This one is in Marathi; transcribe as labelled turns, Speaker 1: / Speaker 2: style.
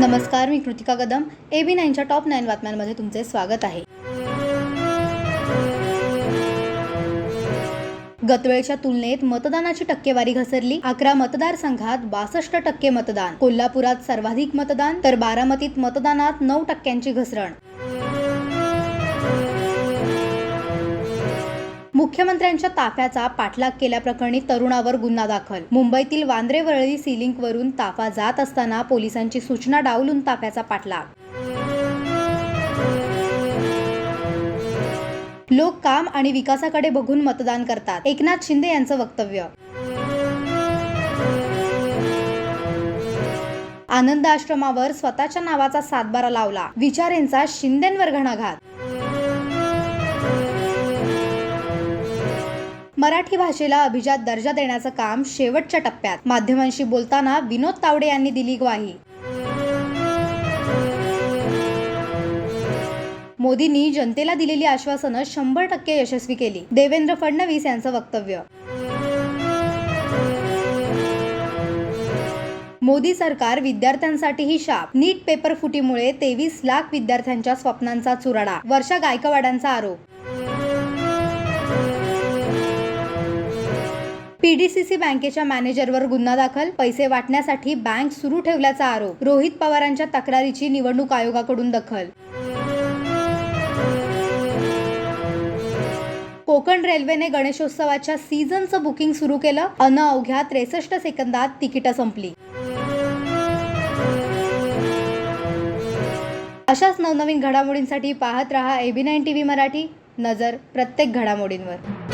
Speaker 1: नमस्कार मी कृतिका कदम. ए बी नाईनच्या टॉप नाईन बातम्यांमध्ये तुमचे स्वागत आहे. गतवेळच्या तुलनेत मतदानाची टक्केवारी घसरली. अकरा मतदारसंघात बासष्ट टक्के मतदान. कोल्हापुरात सर्वाधिक मतदान तर बारामतीत मतदानात नऊ टक्क्यांची घसरण. मुख्यमंत्र्यांच्या ताफ्याचा पाठलाग केल्याप्रकरणी तरुणावर गुन्हा दाखल. मुंबईतील वांद्रे वरळी सिलिंकवरून ताफा जात असताना पोलिसांची सूचना डावलून ताफ्याचा पाठलाग. लोक काम आणि विकासाकडे बघून मतदान करतात. एकनाथ शिंदे यांचं वक्तव्य. आनंद आश्रमावर स्वतःच्या नावाचा सातबारा लावला. विचारेंचा शिंदेंवर घणाघात. मराठी भाषेला अभिजात दर्जा देण्याचं काम शेवटच्या टप्प्यात. माध्यमांशी बोलताना विनोद तावडे यांनी दिली ग्वाही. मोदींनी जनतेला दिलेली आश्वासनं शंभर टक्के यशस्वी केली. देवेंद्र फडणवीस यांचं वक्तव्य. मोदी सरकार विद्यार्थ्यांसाठीही शाप. नीट पेपर फुटीमुळे तेवीस लाख विद्यार्थ्यांच्या स्वप्नांचा चुराडा. वर्षा गायकवाडांचा आरोप. पीडीसीसी बँकेच्या मॅनेजरवर गुन्हा दाखल पैसे वाटण्यासाठी बँक सुरू ठेवल्याचा आरोप रोहित पवारांच्या तक्रारीची निवडणूक आयोगाकडून दखल. कोकण रेल्वेने गणेशोत्सवाच्या सीझनचं बुकिंग सुरू केलं अन अवघ्या त्रेसष्ट सेकंदात तिकीटं संपली. अशाच नवनवीन घडामोडींसाठी पाहत रहा एबी नाईन टीव्ही मराठी नजर प्रत्येक घडामोडींवर.